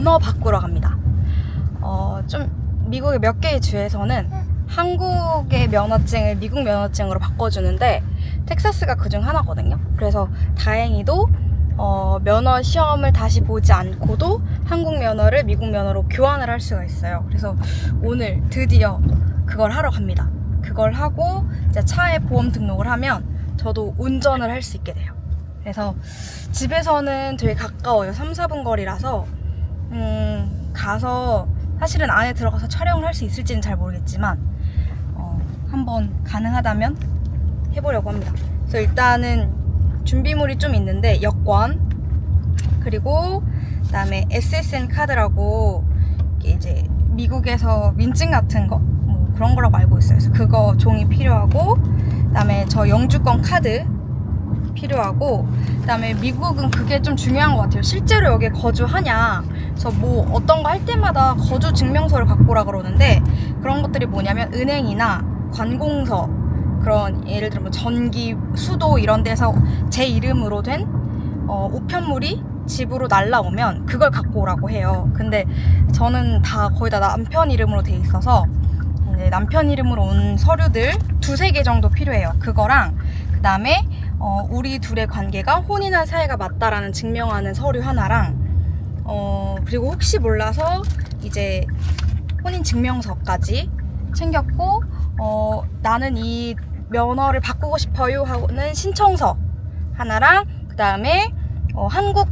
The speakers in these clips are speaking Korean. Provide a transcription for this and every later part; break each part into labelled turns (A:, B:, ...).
A: 면허 바꾸러 갑니다. 어, 좀 미국의 몇 개의 주에서는 한국의 면허증을 미국 면허증으로 바꿔주는데 텍사스가 그중 하나거든요. 그래서 다행히도 어, 면허 시험을 다시 보지 않고도 한국 면허를 미국 면허로 교환을 할 수가 있어요. 그래서 오늘 드디어 그걸 하러 갑니다. 그걸 하고 이제 차에 보험 등록을 하면 저도 운전을 할 수 있게 돼요. 그래서 집에서는 되게 가까워요. 3, 4분 거리라서 음, 가서 사실은 안에 들어가서 촬영을 할 수 있을지는 잘 모르겠지만 어, 한번 가능하다면 해보려고 합니다. 그래서 일단은 준비물이 좀 있는데 여권 그리고 그다음에 SSN 카드라고 이제 미국에서 민증 같은 거 뭐 그런 거라고 알고 있어요. 그래서 그거 종이 필요하고 그다음에 저 영주권 카드 필요하고 그다음에 미국은 그게 좀 중요한 것 같아요. 실제로 여기에 거주하냐. 그래서 뭐 어떤 거 할 때마다 거주 증명서를 갖고 오라 그러는데 그런 것들이 뭐냐면 은행이나 관공서 그런 예를 들면 뭐 전기, 수도 이런 데서 제 이름으로 된 어, 우편물이 집으로 날라오면 그걸 갖고 오라고 해요. 근데 저는 다 거의 다 남편 이름으로 돼 있어서 남편 이름으로 온 서류들 두세 개 정도 필요해요. 그거랑 그 다음에 어, 우리 둘의 관계가 혼인한 사이가 맞다라는 증명하는 서류 하나랑 어, 그리고 혹시 몰라서 이제 혼인 증명서까지 챙겼고 어, 나는 이 면허를 바꾸고 싶어요 하는 신청서 하나랑 그 다음에 어, 한국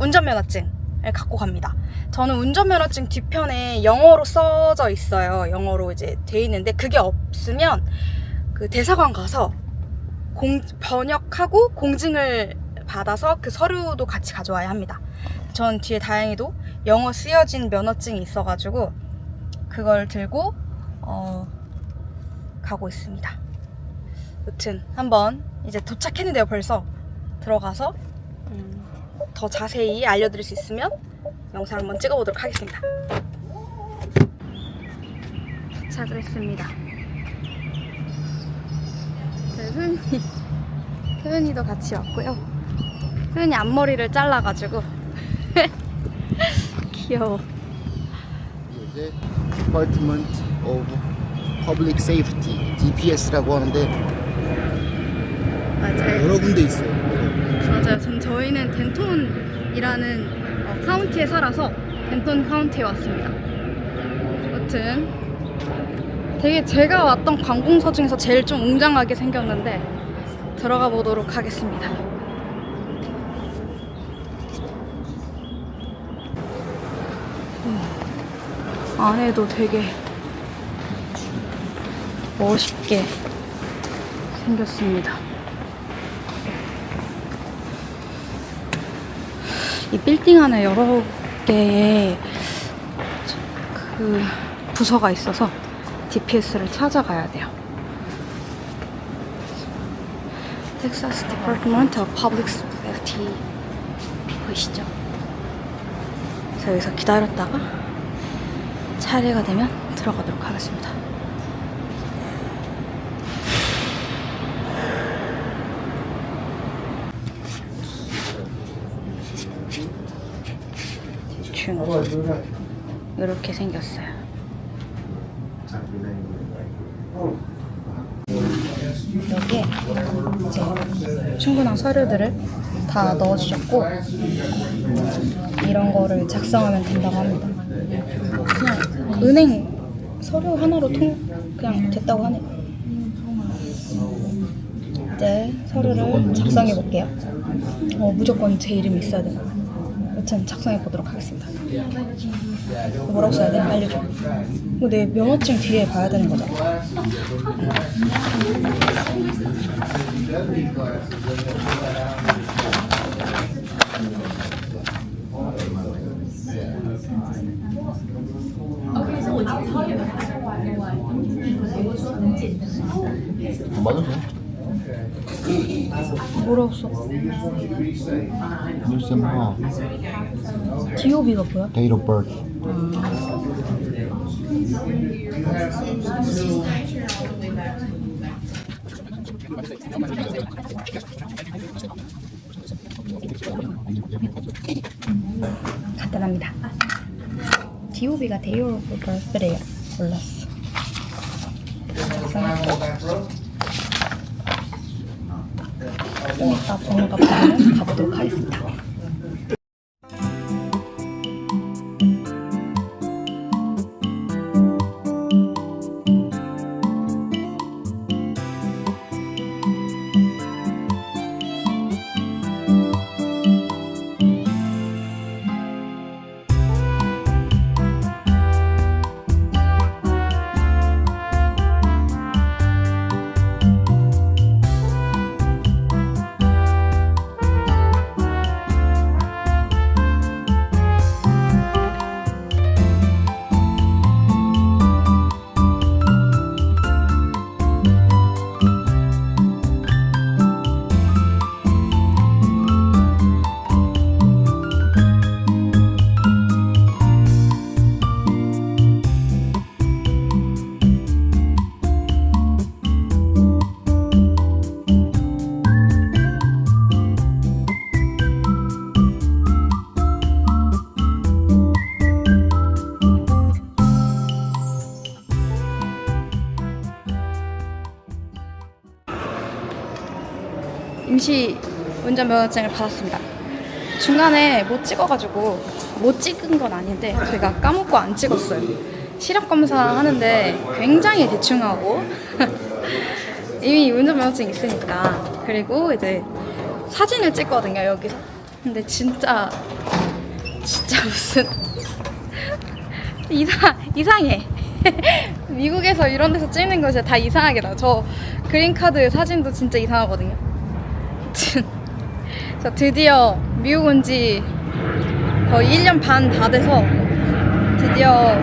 A: 운전면허증을 갖고 갑니다. 저는 운전면허증 뒤편에 영어로 써져 있어요. 영어로 이제 돼 있는데 그게 없으면 그 대사관 가서 공, 번역하고 공증을 받아서 그 서류도 같이 가져와야 합니다. 전 뒤에 다행히도 영어 쓰여진 면허증이 있어가지고 그걸 들고 어, 가고 있습니다. 여튼 한번 이제 도착했는데요 벌써 들어가서 음, 더 자세히 알려드릴 수 있으면 영상 한번 찍어보도록 하겠습니다. 도착을 했습니다. 네, 소연이, 소연이도 같이 왔고요. 소연이 앞머리를 잘라가지고 귀여워.
B: 이제 Department of Public Safety DPS라고 하는데
A: 맞아요.
B: 여러 군데 있어요.
A: 맞아요. 전 저희는 덴톤이라는 어, 카운티에 살아서 덴톤 카운티에 왔습니다. 아무튼 되게 제가 왔던 관공서 중에서 제일 좀 웅장하게 생겼는데 들어가 보도록 하겠습니다. 음, 안에도 되게 멋있게 생겼습니다. 이 빌딩 안에 여러 개의 그 부서가 있어서 DPS를 찾아가야 돼요. 텍사스 디파트먼트 오브 퍼블릭 세프티 보이시죠? 그래서 여기서 기다렸다가 차례가 되면 들어가도록 하겠습니다. 중 이렇게 생겼어요. 여기에 이제 충분한 서류들을 다 넣어주셨고 이런 거를 작성하면 된다고 합니다. 그냥 은행 서류 하나로 통 그냥 됐다고 하네요. 이제 서류를 작성해 볼게요. 어, 무조건 제 이름이 있어야 돼 요. 여튼 작성해 보도록 하겠습니다. 뭐라고 써야 돼? 알려줘. 이거 내 면허증 뒤에 봐야 되는 거잖아.
B: 맞았어.
A: 뭐라고 써?
B: 뉴스마
A: DOB가 뭐야?
B: Date of birth.
A: 간단합니다. DOB가 Day of Birthday 몰랐어. 좀 이따 번호가 보면 가보도록 하겠습니다. 임시 운전면허증을 받았습니다. 중간에 못 찍어가지고 못 찍은 건 아닌데 제가 까먹고 안 찍었어요. 시력 검사 하는데 굉장히 대충 하고 이미 운전면허증 있으니까 그리고 이제 사진을 찍거든요 여기서. 근데 진짜 진짜 무슨 이상 이상해. 미국에서 이런 데서 찍는 거 진짜 다 이상하게 나. 저 그린카드 사진도 진짜 이상하거든요. 저 드디어 미국 온 지 거의 1년 반 다 돼서 드디어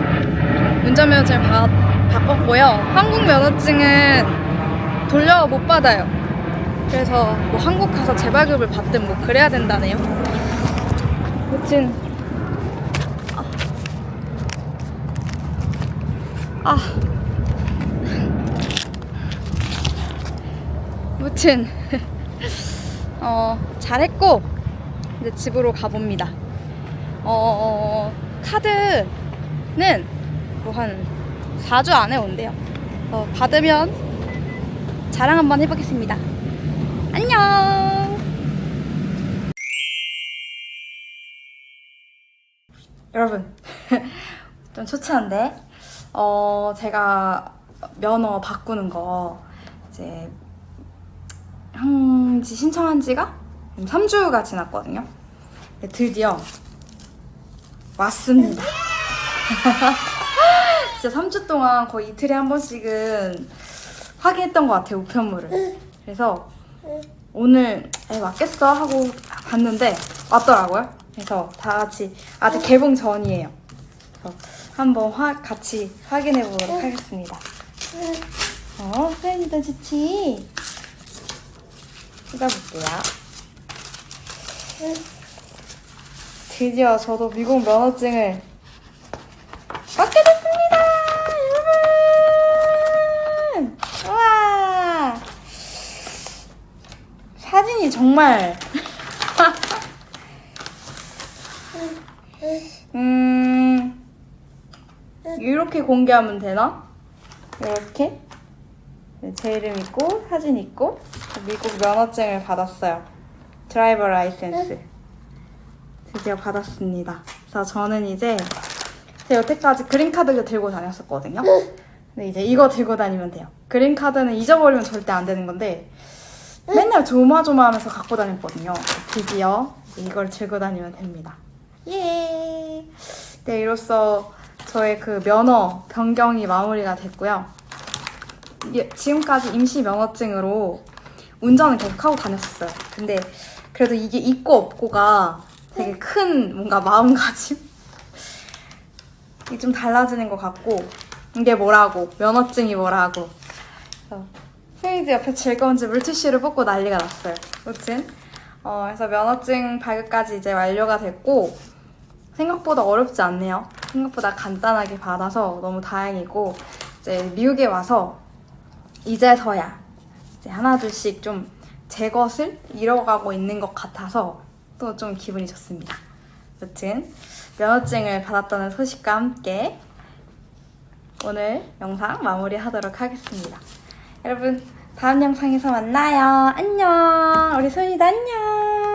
A: 운전면허증을 바, 바꿨고요. 한국 면허증은 돌려 못 받아요. 그래서 뭐 한국 가서 재발급을 받든 뭐 그래야 된다네요. 아무튼 아, 아. 아무튼 어, 잘했고 이제 집으로 가봅니다. 어, 카드는 뭐 한 4주 안에 온대요. 어, 받으면 자랑 한번 해보겠습니다. 안녕! 여러분, 좀 초췌한데, 어, 제가 면허 바꾸는 거 이제 한지 신청한 지가 3주가 지났거든요. 네, 드디어 왔습니다. 진짜 3주 동안 거의 이틀에 한 번씩은 확인했던 것 같아요, 우편물을. 그래서 오늘 에, 왔겠어 하고 봤는데 왔더라고요. 그래서 다 같이 아직 개봉 전이에요. 그래서 한번 화, 같이 확인해 보도록 하겠습니다. 어, 프렌드 좋지? 뜯어볼게요. 드디어 저도 미국 면허증을 받게 됐습니다! 여러분! 우와! 사진이 정말. 음, 이렇게 공개하면 되나? 이렇게? 네, 제 이름 있고 사진 있고 미국 면허증을 받았어요. 드라이버 라이센스 드디어 받았습니다. 그래서 저는 이제 제가 여태까지 그린카드 들고 다녔었거든요. 근데 이제 이거 들고 다니면 돼요. 그린카드는 잊어버리면 절대 안 되는 건데 맨날 조마조마하면서 갖고 다녔거든요. 드디어 이걸 들고 다니면 됩니다. 예. 네, 이로써 저의 그 면허 변경이 마무리가 됐고요. 예, 지금까지 임시 면허증으로 운전을 계속 하고 다녔었어요. 근데 그래도 이게 있고 없고가 되게 큰 뭔가 마음가짐? 이게 좀 달라지는 것 같고 이게 뭐라고 면허증이 뭐라고 스웨이드 옆에 즐거운지 물티슈를 뽑고 난리가 났어요. 아무튼 어, 그래서 면허증 발급까지 이제 완료가 됐고 생각보다 어렵지 않네요. 생각보다 간단하게 받아서 너무 다행이고 이제 미국에 와서 이제서야 이제 하나둘씩 좀 제 것을 잃어가고 있는 것 같아서 또 좀 기분이 좋습니다. 여튼 면허증을 받았다는 소식과 함께 오늘 영상 마무리하도록 하겠습니다. 여러분 다음 영상에서 만나요. 안녕. 우리 소연이도 안녕.